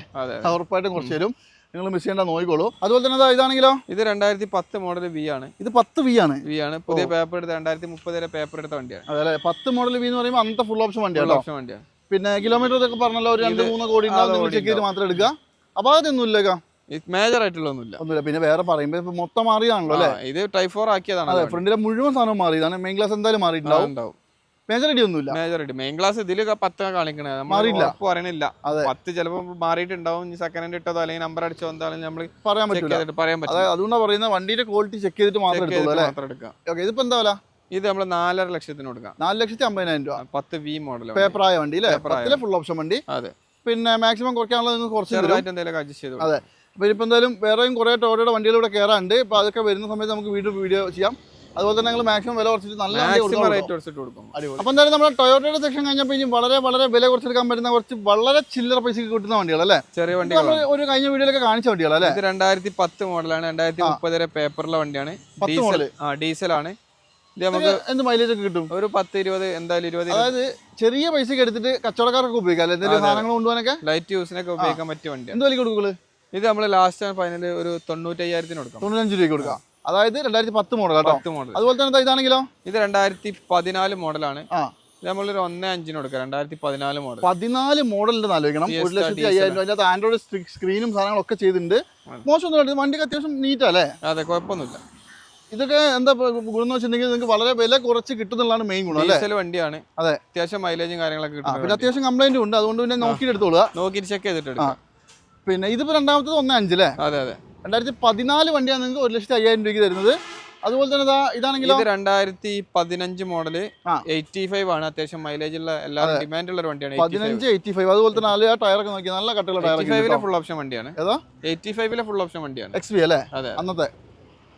ഉറപ്പായിട്ടും കുറച്ച് തരും. നിങ്ങൾ മിസ് ചെയ്യേണ്ട നോക്കിക്കോളൂ അതുപോലെ തന്നെ ഇതാ ഇതാണെങ്കിലോ? ഇത് രണ്ടായിരത്തി പത്ത് മോഡൽ വി ആണ്. ഇത് പത്ത് വി ആണ്. വി ആണ്. പുതിയ പേപ്പർ എടുത്ത രണ്ടായിരത്തി മുപ്പത് വരെ പേപ്പർ എടുത്ത വണ്ടിയാണ്. അതെ പത്ത് മോഡൽ വി എന്ന് പറയുമ്പോൾ അന്നത്തെ ഫുൾ ഓപ്ഷൻ വണ്ടിയാണ് ഓപ്ഷൻ വണ്ടിയാണ് പിന്നെ കിലോമീറ്റർ ഇതൊക്കെ പറഞ്ഞല്ലോ ഒരു രണ്ട് മൂന്ന് കോടി ചെക്ക് ചെയ്ത് മാത്രം എടുക്കുക. അപ്പൊ അതൊന്നും ഇല്ലേക്കാ മേജർ ആയിട്ടുള്ള ഒന്നുമില്ല. ഒന്നുമില്ല. പിന്നെ വേറെ പറയുമ്പോ ഇപ്പൊ മൊത്തം മാറിയതാണല്ലോ അല്ലേ? ഇത് ടൈഫോർ ആക്കിയതാണ് അതെ ഫ്രണ്ടിലെ മുഴുവൻ സാധനം മാറിയതാണ്. മെയിൻ ക്ലാസ് എന്തായാലും മാറിയിട്ടുണ്ടാവും. അടി ഒന്നുമില്ല. ആയിട്ട് മെയിൻ ക്ലാസ് ഇതിൽ പത്ത് കാണിക്കണേ മാറിയില്ല. പറയണില്ല. പത്ത് ചിലപ്പോൾ മാറിയിട്ടുണ്ടാവും. സെക്കൻഡ് ഹാൻഡ് ഇട്ടതോ അല്ലെങ്കിൽ നമ്പർ അടിച്ചോ എന്തായാലും നമ്മൾ പറയാൻ പറ്റില്ല പറയാൻ പറ്റില്ല അതായത് അതുകൊണ്ടാണ് പറയുന്നത് വണ്ടിയുടെ ക്വാളിറ്റി ചെക്ക് ചെയ്തിട്ട് മാത്രം മാത്രം എടുക്കാം. ഓക്കെ ഇതിപ്പോ എന്താ വില? ഇത് നമ്മൾ നാലര ലക്ഷത്തിന് കൊടുക്കാം. നാല് ലക്ഷത്തി അമ്പതിനായിരം രൂപ. പത്ത് വി മോഡൽ പേപ്പറായ വണ്ടി അല്ലേ? ഫുൾ ഓപ്ഷൻ വണ്ടി. അതെ. പിന്നെ മാക്സിമം കുറയ്ക്കാനുള്ളത് കുറച്ച് എന്തെങ്കിലും അഡ്ജസ്റ്റ് ചെയ്തു അതെ. അപ്പോൾ ഇനിയിപ്പോൾ എന്തായാലും വേറെയും കുറേ ടോട്ടയുടെ വണ്ടികൾ ഇവിടെ കയറാണ്ട് അപ്പോൾ അതൊക്കെ വരുന്ന സമയത്ത് നമുക്ക് വീഡിയോ വീഡിയോ ചെയ്യാം. അതുപോലെ തന്നെ ഞങ്ങൾ മാക്സിമം വില കുറച്ചിട്ട് നല്ല വണ്ടി റേറ്റ് കുറച്ചിട്ട് കൊടുക്കും. അപ്പോൾ എന്തായാലും നമ്മുടെ ടൊയോട്ടയുടെ സെക്ഷൻ കഴിഞ്ഞപ്പോൾ ഇനി വളരെ വളരെ വില കുറച്ചെടുക്കാൻ പറ്റുന്ന കുറച്ച് വളരെ ചില്ലറ പൈസക്ക് കിട്ടുന്ന വണ്ടികളല്ലേ? ചെറിയ വണ്ടി വണ്ടികൾ ഒരു കഴിഞ്ഞ വീഡിയോയിലൊക്കെ കാണിച്ച വണ്ടികളല്ലേ? ഇത് രണ്ടായിരത്തി പത്ത് മോഡലാണ്. രണ്ടായിരത്തി മുപ്പത് വരെ പേപ്പറിലെ വണ്ടിയാണ്. പത്ത് ഡീസൽ. ആ ഡീസലാണ്. നമുക്ക് എന്ത് മൈലേജ് ഒക്കെ കിട്ടും? ഒരു പത്ത് ഇരുപത് എന്തായാലും ഇരുപത് അതായത് ചെറിയ പൈസക്ക് എടുത്തിട്ട് കച്ചവടക്കാർക്ക് ഉപയോഗിക്കാം അല്ലെങ്കിൽ എന്തെങ്കിലും. സാധനങ്ങൾ കൊണ്ടുപോകാനൊക്കെ? ലൈറ്റ് യൂസിനൊക്കെ ഉപയോഗിക്കാൻ പറ്റിയ വണ്ടിയാണ്. എന്ത് വിലക്ക് കൊടുക്കുള്ളൂ ഇത് നമ്മൾ ലാസ്റ്റ് ഫൈനൽ ഒരു തൊണ്ണൂറ്റയ്യായിരത്തിന് കൊടുക്കാം. തൊണ്ണൂറ്റഞ്ച് രൂപയ്ക്ക് കൊടുക്കാം. അതായത് രണ്ടായിരത്തി പത്ത് മോഡൽ പത്ത് മോഡൽ അതുപോലെ തന്നെ ഇതാണെങ്കിലോ? ഇത് രണ്ടായിരത്തി പതിനാല് മോഡലാണ് നമ്മളൊരു ഒന്നേ അഞ്ചിന് കൊടുക്കാം. രണ്ടായിരത്തി പതിനാല് മോഡൽ പതിനാല് മോഡലിന്റെ ആലോചിക്കണം ഒരു ലക്ഷത്തി. അയ്യായിരം രൂപ. അതിനകത്ത് ആൻഡ്രോയിഡ് സ്ക്രീനും സാധനങ്ങളൊക്കെ ചെയ്തിട്ടുണ്ട്. മോശമൊന്നുമില്ല. വണ്ടിക്ക് അത്യാവശ്യം നീറ്റ് അല്ലേ? അതെ കുഴപ്പമൊന്നുമില്ല. ഇതൊക്കെ എന്താ ഗുണം എന്ന് വെച്ചിട്ടുണ്ടെങ്കിൽ നിങ്ങൾക്ക് വളരെ വില കുറച്ച് കിട്ടുന്നുള്ളതാണ് മെയിൻ ഗുണം അല്ലേ? വണ്ടിയാണ്. അതെ. അത്യാവശ്യം മൈലേജും കാര്യങ്ങളൊക്കെ കിട്ടും പിന്നെ അത്യാവശ്യം കംപ്ലൈന്റ് ഉണ്ട്. അതുകൊണ്ട് പിന്നെ നോക്കിയിട്ട് എടുത്തോളുക. നോക്കിയിട്ട് ചെക്ക് ചെയ്തിട്ട് പിന്നെ ഇതിപ്പോ രണ്ടാമത്തത് ഒന്നേ അഞ്ചല്ലേ അതെ അതെ. രണ്ടായിരത്തി പതിനാല് വണ്ടിയാണ് നിങ്ങൾക്ക് ഒരു ലക്ഷത്തി അയ്യായിരം രൂപയ്ക്ക് തരുന്നത്. അതുപോലെ തന്നെ ഇതാണെങ്കിൽ ഇത് രണ്ടായിരത്തി പതിനഞ്ച് മോഡൽ എയ്റ്റി ഫൈവ് ആണ് അത്യാവശ്യം മൈലേജ് ഉള്ള എല്ലാവരും ഡിമാൻഡ് ഉള്ള വണ്ടിയാണ് പതിനഞ്ച് എയ്റ്റി ഫൈവ്. അതുപോലെ തന്നെ നാല് ടയർ ഒക്കെ നോക്കി നല്ല കട്ടുള്ള ടയർ ഫുൾ ഓപ്ഷൻ വണ്ടിയാണ്. ഏതാ? എയ്റ്റി ഫൈവിലെ ഫുൾ ഓപ്ഷൻ വണ്ടിയാണ്. എക്സ് വി അല്ലേ? അതെ. അന്നത്തെ.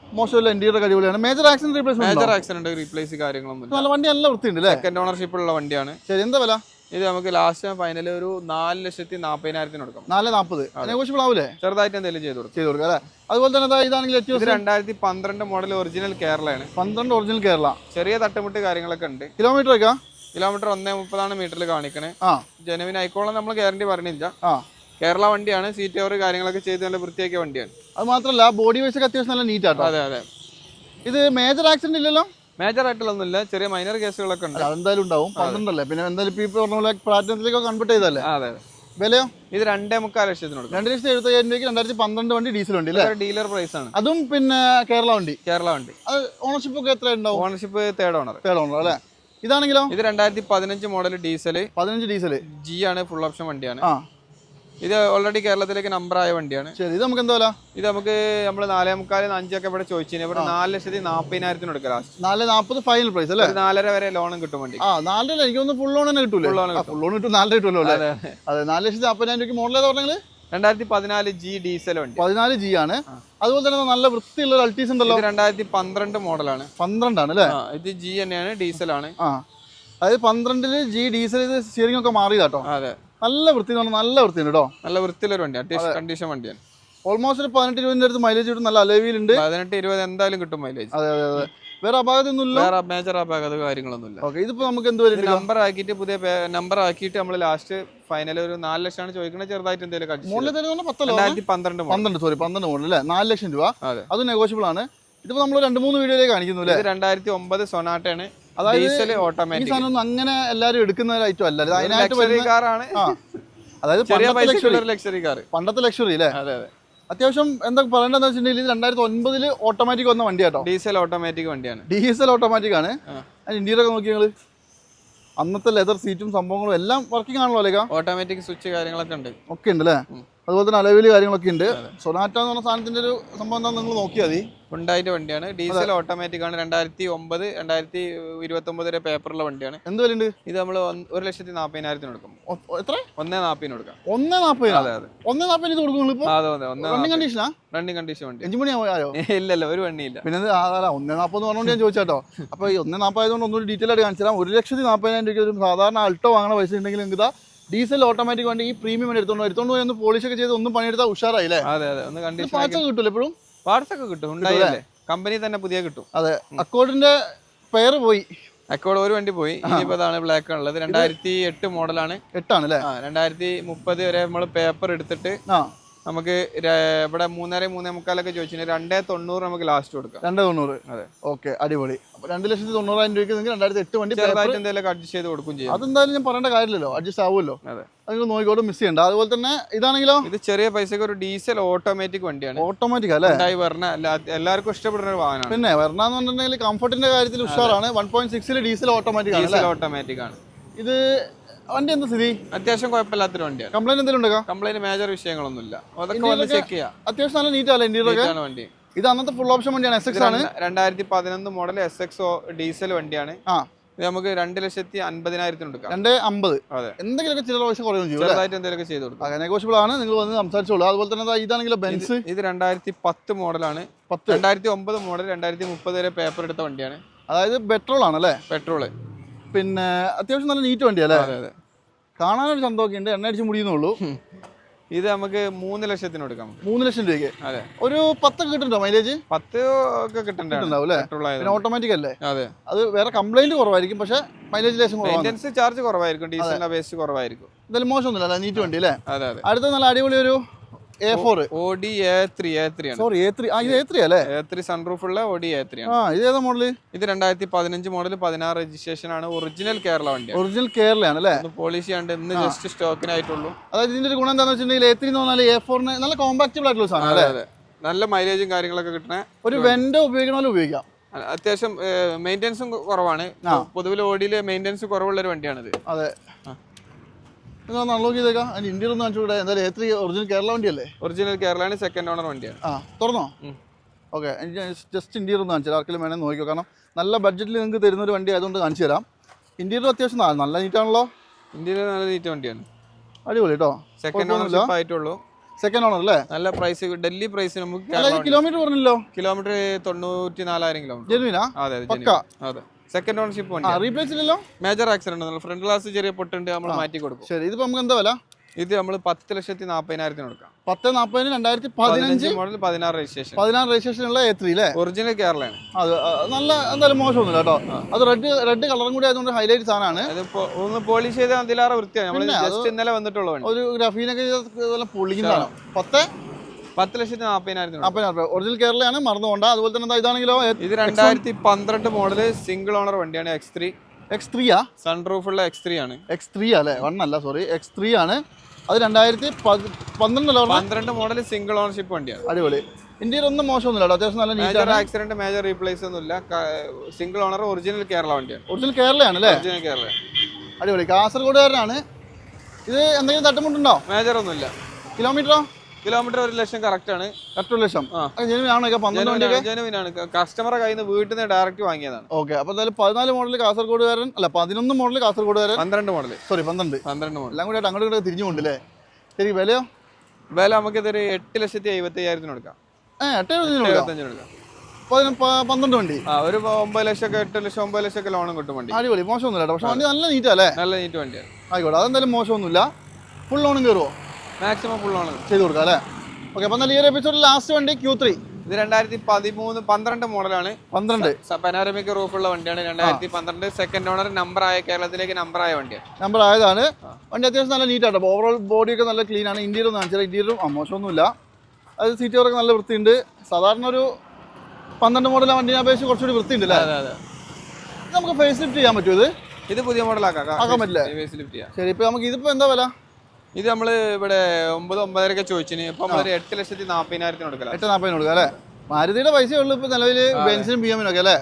മോശമല്ല ഇന്ത്യയുടെ അടിപൊളിയാണ്. Major accident replace major accident replace കാര്യങ്ങളൊന്നും നല്ല വണ്ടി നല്ല വൃത്തിയുണ്ട് അല്ലേ? സെക്കൻഡ് ഓണർഷിപ്പ് ഉള്ള വണ്ടിയാണ്. ശരി എന്താ വില? ഇത് നമുക്ക് ലാസ്റ്റ് ഫൈനൽ ഒരു നാല് ലക്ഷത്തി നാപ്പതിനായിരത്തിന് കൊടുക്കാം. നാല് നാൽപ്പത് നെഗോഷ്യബിൾ ആവില്ലേ ചെറുതായിട്ട് എന്തെങ്കിലും ചെയ്ത് കൊടുക്കും. ചെയ്ത് കൊടുക്കാം അല്ലേ? അതുപോലെ തന്നെ ഇതാ ഇതാണെങ്കിൽ ഇത് രണ്ടായിരത്തി പന്ത്രണ്ട് മോഡൽ ഒറിജിനൽ കേരളയാണ്. പന്ത്രണ്ട് ഒറിജിനൽ കേരള. ചെറിയ തട്ടുമുട്ട് കാര്യങ്ങളൊക്കെ ഉണ്ട്. കിലോമീറ്റർ ഒക്കെ? കിലോമീറ്റർ ഒന്നേ മുപ്പതാണ് മീറ്ററിൽ കാണിക്കണേ. ആ. ജനുവിൻ ആയിക്കോളം നമ്മൾ ഗ്യാരണ്ടി പറഞ്ഞില്ല. ആ. കേരള വണ്ടിയാണ് സീറ്റ് ഓവർ കാര്യങ്ങളൊക്കെ ചെയ്ത് നല്ല വൃത്തിയാക്കിയ വണ്ടിയാണ്. അത് മാത്രമല്ല ബോഡി വൈസ് ഒക്കെ അത്യാവശ്യം നല്ല നീറ്റ് ആട്ടോ അതെ അതെ. ഇത് മേജർ ആക്സിഡന്റ് ഇല്ലല്ലോ? മേജർ ആയിട്ടുള്ളൊന്നുമില്ല ചെറിയ മൈനർ കേസുകളൊക്കെ ഉണ്ട്. അതെന്തായാലും ഉണ്ടാവും. പന്ത്രണ്ടല്ലേ? പിന്നെ എന്തായാലും ഇപ്പൊ ഈ പറഞ്ഞ പോലെ പ്ലാറ്റിനത്തിലേക്കൊക്കെ കൺവേർട്ട് ചെയ്തല്ലേ അതെ വിലയോ? ഇത് രണ്ടേ മുക്കാൽ ലക്ഷത്തിന് കൊടുക്കാം. രണ്ട് ലക്ഷത്തി എഴുപത്തി അയ്യായിരം രൂപയ്ക്ക് രണ്ടായിരത്തി പന്ത്രണ്ട് വണ്ടി ഡീസൽ വണ്ടി അല്ലേ? ഡീലർ പ്രൈസ് ആണ്. അതും പിന്നെ കേരള വണ്ടി? കേരള വണ്ടി. അത് ഓണർഷിപ്പ് ഒക്കെ എത്ര ഉണ്ടാവും? Ownership third owner third owner അല്ലേ? ഇതാണെങ്കിലോ? ഇത് രണ്ടായിരത്തി പതിനഞ്ച് മോഡൽ ഡീസൽ പതിനഞ്ച് ഡീസൽ ജി ആണ് ഫുൾ ഓപ്ഷൻ വണ്ടിയാണ്. ഇത് ഓൾറെഡി കേരളത്തിലേക്ക് നമ്പർ ആയ വണ്ടിയാണ്. ശരി ഇത് നമുക്ക് എന്താ ഇത് നമുക്ക് നമ്മൾ നാലേ മുക്കാൽ അഞ്ചൊക്കെ ഇവിടെ ചോദിച്ചു ഇവിടെ നാല് ലക്ഷത്തി നാപ്പതിനായിരത്തിന് എടുക്കാം ലാസ്റ്റ് നാല് നാൽപ്പത് ഫൈനൽ പ്രൈസ് അല്ലേ? നാലര വരെ ലോണും കിട്ടും വണ്ടി ആ നാലര എനിക്ക് ഒന്ന് ഫുൾ ലോൺ തന്നെ കിട്ടൂലേ? കിട്ടും. ഫുൾ ലോൺ കിട്ടും നാലര കിട്ടുമല്ലോ അല്ലേ? അതെ, നാല് ലക്ഷത്തി നാൽപ്പതിനായിരം രൂപയ്ക്ക് മോഡൽ ഏതാ പറഞ്ഞെങ്കിൽ രണ്ടായിരത്തി പതിനാല് ജി ഡീസൽ വണ്ടി. പതിനാല് ജി ആണ്. അതുപോലെ തന്നെ നല്ല വൃത്തിയുള്ള ഒരു അൾട്ടീസ് ഉണ്ടല്ലോ. രണ്ടായിരത്തി പന്ത്രണ്ട് മോഡലാണ് പന്ത്രണ്ടാണ് അല്ലേ? ഇത് ജി തന്നെയാണ് ഡീസലാണ് ആ. അതായത് പന്ത്രണ്ടിൽ ജി ഡീസൽ ഇത് സ്റ്റിയറിംഗ് ഒക്കെ മാറിയതാട്ടോ. അതെ. നല്ല വൃത്തി നല്ല വൃത്തിയുണ്ട് കേട്ടോ നല്ല വൃത്തിയിലൊരു വണ്ടി അത്യാവശ്യം കണ്ടീഷൻ വണ്ടിയാണ്. ഓൾമോസ്റ്റ് ഒരു പതിനെട്ട് ഇരുപതിന്റെ അടുത്ത് മൈലേജ് കിട്ടും നല്ല അലവിയിലുണ്ട്. പതിനെട്ട് ഇരുപത് എന്തായാലും കിട്ടും മൈലേജ് അതെ അതെ അതെ. വേറെ അപാകതയൊന്നും ഇല്ല വേറെ മേജർ അപാകത കാര്യങ്ങളൊന്നുമില്ല. ഓക്കെ ഇതിപ്പോ നമുക്ക് എന്ത് വരും നമ്പർ ആക്കിയിട്ട് പുതിയ നമ്പർ ആക്കിയിട്ട് നമ്മൾ ലാസ്റ്റ് ഫൈനൽ ഒരു നാല് ലക്ഷമാണ് ചോദിക്കുന്നത് ചെറുതായിട്ട് എന്തെങ്കിലും രണ്ടായിരത്തി പന്ത്രണ്ട് പന്ത്രണ്ട് സോറി പന്ത്രണ്ട് മോഡൽ അല്ലേ? നാല് ലക്ഷം രൂപ. അത്. നെഗോഷ്യബിൾ ആണ്. ഇതിപ്പോ നമ്മൾ രണ്ട് മൂന്ന് വീഡിയോയിലേക്ക് കാണിക്കുന്നു അല്ലേ? രണ്ടായിരത്തി ഒമ്പത് സൊനാട്ടയാണ് അതായത് ഈ സാധനം അങ്ങനെ എല്ലാരും എടുക്കുന്ന ഒരു ഐറ്റം അല്ല. ഇത് അതിനായിട്ട് വരുന്ന കാറാണ് അതായത് ലക്ഷറി കാർ പണ്ടത്തെ ലക്ഷറി അല്ലേ അതെ അതെ. അത്യാവശ്യം എന്താ പറയേണ്ടതെന്ന് വെച്ചിട്ടുണ്ടെങ്കിൽ രണ്ടായിരത്തി ഒൻപതിൽ ഓട്ടോമാറ്റിക് വന്ന വണ്ടി കേട്ടോ ഡീസൽ ഓട്ടോമാറ്റിക് വണ്ടിയാണ്. ഡീസൽ ഓട്ടോമാറ്റിക് ആണ്. ഇന്റീരിയർ ഒക്കെ നോക്കി ഞങ്ങൾ അന്നത്തെ ലെതർ സീറ്റും സംഭവങ്ങളും എല്ലാം വർക്കിംഗ് ആണല്ലോ അല്ലേക്കാ ഓട്ടോമാറ്റിക് സ്വിച്ച് കാര്യങ്ങളൊക്കെ ഉണ്ട്. ഒക്കെ ഉണ്ട് അല്ലേ അതുപോലെ തന്നെ അലവിൽ കാര്യങ്ങളൊക്കെ ഉണ്ട്. സൊനാറ്റ എന്ന് പറഞ്ഞ സാധനത്തിന്റെ ഒരു സംഭവം എന്താ നിങ്ങൾ നോക്കിയാൽ മതി. ഉണ്ടായിട്ട് വണ്ടിയാണ്. ഡീസൽ ഓട്ടോമാറ്റിക് ആണ്. രണ്ടായിരത്തി ഒമ്പത് രണ്ടായിരത്തി ഇരുപത്തി ഒമ്പത് വരെ പേപ്പറുള്ള വണ്ടിയാണ്. എന്ത് വിലയുണ്ട്? ഇത് നമ്മൾ ഒരു ലക്ഷത്തി നാപ്പതിനായിരത്തിന് കൊടുക്കും. എത്ര? ഒന്നേ നാപ്പതിന് കൊടുക്കാം. ഒന്നേ നാൽപ്പതിനാ അതെ അതെ. ഒന്നേ നാൽപ്പതിന് ഇത് കൊടുക്കും നിങ്ങളിപ്പോ? അതെ അതെ. ഒന്നേ റണ്ണിങ് കണ്ടീഷനാ റണ്ണിങ് കണ്ടീഷൻ വണ്ടി. അഞ്ചു മണി ആയോ? [laughs] ഇല്ല ഇല്ല ഒരു വണ്ടിയില്ല. പിന്നെ അല്ല ഒന്നേ നാൽപ്പത് പറഞ്ഞുകൊണ്ട് ഞാൻ ചോദിച്ചാട്ടോ. അപ്പൊ ഈ ഒന്നേ നാൽപ്പതായതുകൊണ്ട് ഒന്നുകൂടി ഡീറ്റെയിൽ ആയിട്ട് കാണിച്ചു തരാം ഒരു ലക്ഷത്തി നാൽപ്പതിനായിരം രൂപയ്ക്ക് ഒരു സാധാരണ അൾട്ടോ വാങ്ങണ പൈസ ഉണ്ടെങ്കിൽ നിങ്ങൾക്ക് ഡീസൽ ഓട്ടോമാറ്റിക് വണ്ടി ഈ പ്രീമിയം എടുത്തോണ്ട് എടുത്തോണ്ട് പോയി ഒന്ന് പോളിഷ് ഒക്കെ ചെയ്ത് ഒന്നും പണിയെടുത്താൽ ഉഷാറായി അല്ലേ അതെ അതെ. ഒന്ന് കണ്ടീഷൻ പാർട്സ് ഒക്കെ എപ്പോഴും പാർട്സ് ഒക്കെ കിട്ടും ഉണ്ടായില്ലേ? കമ്പനി തന്നെ പുതിയ കിട്ടും. അതെ. അക്കോർഡിന്റെ പെയർ പോയി. അക്കോഡ് ഒരു വണ്ടി പോയി. ഇനിയിപ്പോ അതാണ് ബ്ലാക്ക് ഉള്ളത്. രണ്ടായിരത്തി എട്ട് മോഡലാണ് എട്ടാണ് അല്ലേ? രണ്ടായിരത്തി മുപ്പത് വരെ നമ്മൾ പേപ്പർ എടുത്തിട്ട് ആ. നമുക്ക് ഇവിടെ മൂന്നര മൂന്നേ മുക്കാലൊക്കെ ചോദിച്ചു രണ്ടേ തൊണ്ണൂറ് നമുക്ക് ലാസ്റ്റ് കൊടുക്കാം. രണ്ട് തൊണ്ണൂറ്. അതെ. ഓക്കെ അടിപൊളി. അപ്പോൾ രണ്ട് ലക്ഷത്തി തൊണ്ണൂറായിരം രൂപയ്ക്ക് നിങ്ങൾക്ക് രണ്ടായിരത്തി എട്ട് വണ്ടി ചെറുതായിട്ട് എന്തെങ്കിലും അഡ്ജസ്റ്റ് ചെയ്ത് കൊടുക്കും ചെയ്യും. അതെന്തായാലും ഞാൻ പറയേണ്ട കാര്യമില്ലല്ലോ. അഡ്ജസ്റ്റ് ആവുമല്ലോ. അതെ. അത് നോക്കിക്കോട്ട് മിസ് ചെയ്യണ്ട. അതുപോലെ തന്നെ ഇതാണെങ്കിലോ? ഇത് ചെറിയ പൈസക്ക് ഒരു ഡീസൽ ഓട്ടോമാറ്റിക് വണ്ടിയാണ്. ഓട്ടോമാറ്റിക് അല്ലേ? പറഞ്ഞ എല്ലാവർക്കും ഇഷ്ടപ്പെടുന്ന ഒരു വാഹനമാണ്. പിന്നെ വരണമെന്ന് പറഞ്ഞിട്ടുണ്ടെങ്കിൽ കംഫർട്ടിന്റെ കാര്യത്തിൽ ഉഷാറാണ്. വൺ പോയിന്റ് സിക്സിൽ ഡീസൽ ഓട്ടോമാറ്റിക് ആണ് ഡീസൽ ഓട്ടോമാറ്റിക് ആണ്. ഇത് വണ്ടി എന്താ സ്ഥിതി? അത്യാവശ്യം കുഴപ്പമില്ലാത്തൊരു വണ്ടിയാണ്. കംപ്ലൈന്റ് എന്തെങ്കിലും ഉണ്ടോ? കംപ്ലൈന്റ് മേജർ വിഷയങ്ങളൊന്നുമില്ല. അതൊക്കെ വന്ന് ചെക്ക് ചെയ്യാം. അത്യാവശ്യം നല്ല നീറ്റ് അല്ലേ ഇന്ത്യയിലൊക്കെ? വണ്ടി. ഇത് അന്നത്തെ ഫുൾ ഓപ്ഷൻ വണ്ടിയാണ് എസ് എക്സ് ആണ്. രണ്ടായിരത്തി പതിനൊന്ന് മോഡൽ എസ് എക്സ് ഡീസൽ വണ്ടിയാണ്. ആ. ഇത് നമുക്ക് രണ്ട് ലക്ഷത്തി അൻപതിനായിരത്തിന് എടുക്കാം രണ്ട് അമ്പത്. അതെ. എന്തെങ്കിലുമൊക്കെ ചില പൈസ കുറയും ചെയ്യും ചെറുതായിട്ട് എന്തെങ്കിലുമൊക്കെ ചെയ്ത് കൊടുക്കാം. നെഗോഷ്യബിൾ ആണ് നിങ്ങൾ വന്ന് സംസാരിച്ചോളൂ. അതുപോലെ തന്നെ ഇതാണെങ്കിൽ ബെൻസ് ഇത് രണ്ടായിരത്തി പത്ത് മോഡലാണ് പത്ത് രണ്ടായിരത്തി ഒമ്പത് മോഡൽ രണ്ടായിരത്തി മുപ്പത് വരെ പേപ്പർ എടുത്ത വണ്ടിയാണ്. അതായത് പെട്രോൾ ആണല്ലേ? അല്ലേ പെട്രോൾ പിന്നെ അത്യാവശ്യം നല്ല നീറ്റ് വണ്ടിയല്ലേ? അതെ അതെ. കാണാനൊരു സന്തോഷം ഉണ്ട് എണ്ണ അടിച്ച് മുടിയുന്നുള്ളൂ. ഇത് നമുക്ക് മൂന്ന് ലക്ഷത്തിന് കൊടുക്കാം. മൂന്ന് ലക്ഷം രൂപയ്ക്ക്? അതെ. ഒരു പത്തൊക്കെ കിട്ടുന്നുണ്ടോ മൈലേജ് പത്ത് ഒക്കെ കിട്ടുന്നുണ്ടാവും ഓട്ടോമാറ്റിക് അല്ലേ? അതെ. അത് വേറെ കംപ്ലൈന്റ് കുറവായിരിക്കും പക്ഷേ മൈലേജ് ലേശം കുറവാണ്. ചാർജ് കുറവായിരിക്കും ഡീസലിന്റെ അപേക്ഷിച്ച് കുറവായിരിക്കും. എന്തായാലും മോശമൊന്നുമില്ല ഒന്നുമില്ല നീറ്റ് വണ്ടി അല്ലേ? അതെ അതെ. അടുത്ത നല്ല അടിപൊളി ഒരു A four Audi A three A three ആണ്. സോറി എ ത്രീ ആ ഇത് എ ത്രീ അല്ലേ? എ ത്രീ സൺറൂഫ് ഉള്ള ഓഡി എ ത്രീ ആണ്. ആ ഇത് ഏതാ മോഡൽ? ഇത് രണ്ടായിരത്തി പതിനഞ്ച് മോഡൽ പതിനാറ് രജിസ്ട്രേഷൻ ആണ്. ഒറിജിനൽ കേരള വണ്ടി ഒറിജിനൽ കേരളയാണ് അല്ലേ? പോളിസി ഉണ്ട് ഇന്ന് ജസ്റ്റ് സ്റ്റോക്കിനായിട്ടുള്ളൂ അതായത് ഇതിന്റെ ഒരു ഗുണം എന്താണെന്ന് വെച്ചിട്ടുണ്ടെങ്കിൽ എ ത്രീ എന്ന് പറഞ്ഞാൽ എ ഫോറിന് നല്ല കോമ്പാക്റ്റബിൾ ആയിട്ടുള്ള സാധനം അല്ലേ? അതെ. നല്ല മൈലേജും കാര്യങ്ങളൊക്കെ കിട്ടണ. ഒരു വെൻഡോ ഉപയോഗിക്കണ പോലെ ഉപയോഗിക്കാം. അത്യാവശ്യം മെയിന്റെനൻസും കുറവാണ്. പൊതുവിൽ ഓടിയിൽ മെയിന്റെനൻസ് കുറവുള്ള ഒരു വണ്ടിയാണിത്. അതെ. ഒന്ന് അൺലോക്ക് ചെയ്തേക്കാം. അതിന് ഇന്ത്യയിൽ ഒന്ന് കാണിച്ചു കൂടെ എന്തായാലും എ ഒറിജിനൽ കേരള വണ്ടിയല്ലേ? ഒറിജിനൽ കേരളയാണ് സെക്കൻഡ് ഓണർ വണ്ടിയാണ്. ആ തുറന്നോ. ഓക്കെ ജസ്റ്റ് ഇന്ത്യയിൽ ഒന്ന് കാണിച്ചു തരാം. ആർക്കെങ്കിലും വേണേൽ നോക്കിയോ കാരണം നല്ല ബഡ്ജറ്റിൽ നിങ്ങൾക്ക് തരുന്ന ഒരു വണ്ടി ആയതുകൊണ്ട് കാണിച്ചു തരാം. ഇന്റീരിയർ അത്യാവശ്യം നല്ല നീറ്റാണല്ലോ ഇന്ത്യയിൽ നല്ല നീറ്റ് വണ്ടിയാണ്. അടിപൊളി കേട്ടോ സെക്കൻഡ് ഓണർ ആയിട്ടുള്ളൂ. സെക്കൻഡ് ഓണർ അല്ലേ? നല്ല പ്രൈസ് ഡൽഹി പ്രൈസ് നമുക്ക് കിലോമീറ്റർ പറഞ്ഞല്ലോ. കിലോമീറ്റർ തൊണ്ണൂറ്റി നാലായിരം കിലോമീറ്റർ ജെനുവിനാ അതെ. അതെ. സെക്കൻഡ് ഓണർഷിപ്പ് വണ്ടി റീപ്ലേസ് ഇല്ലല്ലോ? മേജർ ആക്സിഡന്റ് ഫ്രണ്ട് ഗ്ലാസ് ചെറിയ പൊട്ടുണ്ട് നമ്മൾ മാറ്റി കൊടുക്കും. ശരി ഇതിപ്പോ നമുക്ക് എന്താ വില? ഇത് നമ്മൾ പത്ത് ലക്ഷത്തി നാപ്പതിനായിരത്തിന് കൊടുക്കാം. പത്ത് നാൽപ്പതിന് രണ്ടായിരത്തി പതിനഞ്ച്? മോഡൽ പതിനാറ് രജിസ്ട്രേഷൻ പതിനാറ് രജിസ്ട്രേഷനുള്ള എ ത്രീ അല്ലേ ഒറിജിനൽ കേരളയാണ് അത് നല്ല എന്തായാലും മോശമൊന്നുമില്ല കേട്ടോ. അത് റെഡ് റെഡ് കളറും കൂടി ആയതുകൊണ്ട് ഹൈലൈറ്റ് സാധനമാണ്. ഒന്ന് പോളിഷ് ചെയ്താൽ അതിലാറെ വൃത്തിയാണ് നമ്മൾ ജസ്റ്റ് ഇന്നലെ വന്നിട്ടുള്ള ഒരു ഗ്രഫീനൊക്കെ പൊളിക്കുന്നതാണ് പത്ത് പത്ത് ലക്ഷത്തി നാൽപ്പതിനായിരത്തി. നാൽപ്പതിനായിരം രൂപ. ഒറിജിനൽ കേരളയാണ് മറന്നു പോകണ്ട അതുപോലെ തന്നെ ഇതാണെങ്കിലോ ഇത് രണ്ടായിരത്തി പന്ത്രണ്ട് മോഡൽ സിംഗിൾ ഓണർ വണ്ടിയാണ് എക്സ് ത്രീ എക്സ് ത്രീയാ സൺ പ്രൂഫുള്ള എക്സ് ത്രീ ആണ്. എക്സ് ത്രീ അല്ലേ? വൺ അല്ല സോറി എക്സ് ത്രീ ആണ്. അത് രണ്ടായിരത്തി പന്ത്രണ്ടല്ലോ പന്ത്രണ്ട് മോഡൽ സിംഗിൾ ഓണർഷിപ്പ് വണ്ടിയാണ്. അടിപൊളി. ഇന്ത്യയിൽ ഒന്നും മോശമൊന്നുമില്ല അത്യാവശ്യം നല്ല മേജർ ആക്സിഡന്റ് മേജർ റീപ്ലേസ് ഒന്നും ഇല്ല സിംഗിൾ ഓണർ ഒറിജിനൽ കേരള വണ്ടിയാണ്. ഒറിജിനൽ കേരളയാണ് അല്ലേ? ഒറിജിനൽ കേരള അടിപൊളി. കാസർഗോഡുകാരനാണ്. ഇത് എന്തെങ്കിലും തട്ടുമുട്ടുണ്ടോ? മേജർ ഒന്നുമില്ല. കിലോമീറ്ററോ കിലോമീറ്റർ ഒരു ലക്ഷം കറക്റ്റ് ആണ്. ഒരു ലക്ഷം. ആ. ജനുവിനാണോ പന്ത്രണ്ട് കസ്റ്റമറെ കയ്യിൽ നിന്ന് വീട്ടിൽ നിന്ന് ഡയറക്റ്റ് വാങ്ങിയതാണ്. ഓക്കെ. അപ്പൊ എന്തായാലും പതിനാല് മോഡൽ കാസർഗോഡുകാരൻ അല്ല പതിനൊന്ന് മോഡൽ കാസർഗോഡുകാരൻ പന്ത്രണ്ട് മോഡൽ സോറി പന്ത്രണ്ട്. പന്ത്രണ്ട് മോഡൽ എല്ലാം കൂടി അങ്ങോട്ട് ഇങ്ങോട്ട് തിരിഞ്ഞു കൊണ്ടല്ലേ ശരി വിലയോ? വില നമുക്ക് ഇതൊരു എട്ട് ലക്ഷത്തി എഴുപത്തി അയ്യായിരത്തിന് കൊടുക്കാം എട്ട് കൊടുക്കാം. എഴുപത്തഞ്ചിന് പന്ത്രണ്ട് വണ്ടി. ആ ഒരു ഒമ്പത് ലക്ഷം ഒക്കെ എട്ട് ലക്ഷം ഒമ്പത് ലക്ഷം ഒക്കെ ലോണും കിട്ടും വണ്ടി. അടിപൊളി. മോശമൊന്നുമില്ല പക്ഷെ വണ്ടി നല്ല നീറ്റാ അല്ലേ? നല്ല നീറ്റ് വണ്ടിയാണ്. ആയിക്കോട്ടെ. അതെന്തായാലും മോശമൊന്നുമില്ല. ഫുൾ ലോണും കയറുമോ മാക്സിമം ഫുള്ളാണ് ചെയ്ത് കൊടുക്കാം അല്ലേ? ഓക്കെ അപ്പം ഈ ഒരു എപ്പിസോഡിൽ ലാസ്റ്റ് വണ്ടി ക്യൂ ത്രീ ഇത് രണ്ടായിരത്തി പതിമൂന്ന് പന്ത്രണ്ട് മോഡലാണ്. പന്ത്രണ്ട്. പനാരമിക് റൂഫുള്ള വണ്ടിയാണ്. രണ്ടായിരത്തി പന്ത്രണ്ട് സെക്കൻഡ് ഓണർ നമ്പർ ആയ കേരളത്തിലേക്ക് നമ്പർ ആയ വണ്ടിയാണ്. നമ്പർ ആയതാണ്. വണ്ടി അത്യാവശ്യം നല്ല നീറ്റാട്ടോ ഓവറോൾ ബോഡി ഒക്കെ നല്ല ക്ലീൻ ആണ്. ഇന്ത്യയിൽ ഒന്ന് കാണിച്ചാൽ ഇന്ത്യയിലും മോശമൊന്നുമില്ല. അത് സീറ്റ് കവറൊക്കെ നല്ല വൃത്തിയുണ്ട്. സാധാരണ ഒരു പന്ത്രണ്ട് മോഡൽ വണ്ടിനെ അപേക്ഷിച്ച് കുറച്ചുകൂടി വൃത്തിയുണ്ട് അല്ലേ? നമുക്ക് ഫേസ് ലിഫ്റ്റ് ചെയ്യാൻ പറ്റുമോ ഇത്? ഇത് പുതിയ മോഡലാക്കാം ആക്കാൻ പറ്റില്ല? ലിഫ്റ്റ് ചെയ്യാം. ശരി ഇപ്പൊ നമുക്ക് ഇതിപ്പോ എന്താ വില? ഇത് നമ്മൾ ഇവിടെ ഒമ്പത് ഒമ്പതരക്ക് ചോദിച്ചിന്. ഇപ്പൊ നമ്മളൊരു എട്ട് ലക്ഷത്തി നാപ്പതിനായിരത്തിന് കൊടുക്കല. എട്ട് നാൽപ്പതിന് കൊടുക്കുക അല്ലേ? മാരുതിയുടെ പൈസ ഉള്ളൂ ഇപ്പൊ നിലവിൽ ബെൻസിനും ബി എമ്മിനും ഒക്കെ അല്ലേ?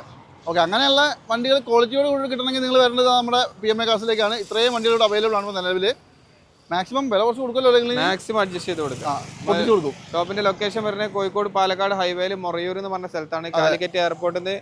ഓക്കെ അങ്ങനെയുള്ള വണ്ടികൾ ക്വാളിറ്റിയോട് കൂടി കിട്ടണമെങ്കിൽ നിങ്ങൾ വരേണ്ടത് നമ്മുടെ പി എം എ കാസിലേക്കാണ് ഇത്രയും വണ്ടികളോട് അവൈലബിൾ ആണ് നിലവിൽ മാക്സിമം വില കുറച്ച് കൊടുക്കല്ലോ അല്ലെങ്കിൽ മാക്സിമം അഡ്ജസ്റ്റ് ചെയ്ത് കൊടുക്കാം. കൊടുക്കും. ഷോപ്പിന്റെ ലൊക്കേഷൻ വരുന്നത് കോഴിക്കോട് പാലക്കാട് ഹൈവേയിൽ മൊറയൂർ എന്ന് പറഞ്ഞ സ്ഥലത്താണ്. കാലിക്കറ്റ് എയർപോർട്ടിൽ നിന്ന്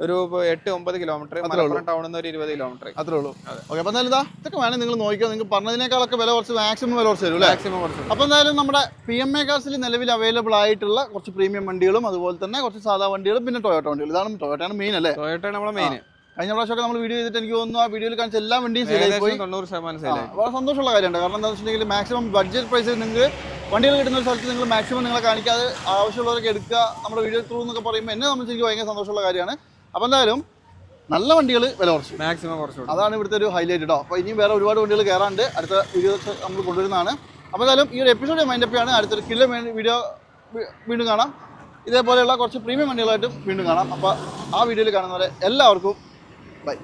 ഒരു എട്ട് ഒമ്പത് കിലോമീറ്റർ മലപ്പുറം ടൗണിൽ നിന്ന് ഒരു ഇരുപത് കിലോമീറ്റർ അത്രേ ഉള്ളൂ. ഓക്കെ അപ്പൊ എന്തായാലും ഇതാ ഇതൊക്കെ വേണമെങ്കിൽ നിങ്ങൾ നോക്കിയോ നിങ്ങൾക്ക് പറഞ്ഞതിനേക്കാളൊക്കെ വില കുറച്ച് മാക്സിമം വില കുറച്ച് തരും അപ്പൊ മാക്സിമം കുറച്ച് അപ്പോൾ എന്തായാലും നമ്മുടെ പി എം എ കാർസിൽ നിലവിൽ അവൈലബിൾ ആയിട്ടുള്ള കുറച്ച് പ്രീമിയം വണ്ടികളും അതുപോലെ തന്നെ കുറച്ച് സാധാ വണ്ടികളും പിന്നെ ടൊയോട്ട വണ്ടികളും. ഇതാണ് ടൊയോട്ടയാണ് മെയിൻ അല്ലേ? ടൊയോട്ടയാണ് നമ്മുടെ മെയിൻ കഴിഞ്ഞ പ്രാവശ്യമൊക്കെ നമ്മൾ വീഡിയോ ചെയ്തിട്ട് എനിക്ക് തോന്നുന്നു ആ വീഡിയോയിൽ കാണിച്ച എല്ലാ വണ്ടിയും സെയിലായി തൊണ്ണൂറ് ശതമാനം വളരെ സന്തോഷമുള്ള കാര്യമാണ് കാരണം എന്താണെന്ന് വെച്ചിട്ടുണ്ടെങ്കിൽ മാക്സിമം ബഡ്ജറ്റ് പ്രൈസിൽ നിങ്ങൾക്ക് വണ്ടികൾ കിട്ടുന്ന ഒരു സ്ഥലത്ത് നിങ്ങൾ മാക്സിമം നിങ്ങളെ കാണിക്കാതെ ആവശ്യമുള്ളവരൊക്കെ എടുക്കുക നമ്മുടെ വീഡിയോ ത്രൂ എന്നൊക്കെ പറയുമ്പോൾ എന്നെ സംബന്ധിച്ച് എനിക്ക് ഭയങ്കര സന്തോഷമുള്ള കാര്യമാണ്. അപ്പോൾ എന്തായാലും നല്ല വണ്ടികൾ വില കുറച്ചു. മാക്സിമം കുറച്ചു അതാണ് ഇവിടുത്തെ ഒരു ഹൈലൈറ്റ് കേട്ടോ അപ്പോൾ ഇനിയും വേറെ ഒരുപാട് വണ്ടികൾ കയറാണ്ട് അടുത്ത വീഡിയോ നമ്മൾ കൊണ്ടുവരുന്നതാണ്. അപ്പോൾ എന്തായാലും ഈ ഒരു എപ്പിസോഡ് മൈൻഡപ്പ് ആണ് അടുത്തൊരു കില്ല വീഡിയോ വീണ്ടും കാണാം. ഇതേപോലെയുള്ള കുറച്ച് പ്രീമിയം വണ്ടികളായിട്ടും വീണ്ടും കാണാം. അപ്പോൾ ആ വീഡിയോയിൽ കാണുന്നവരെ എല്ലാവർക്കും ബൈ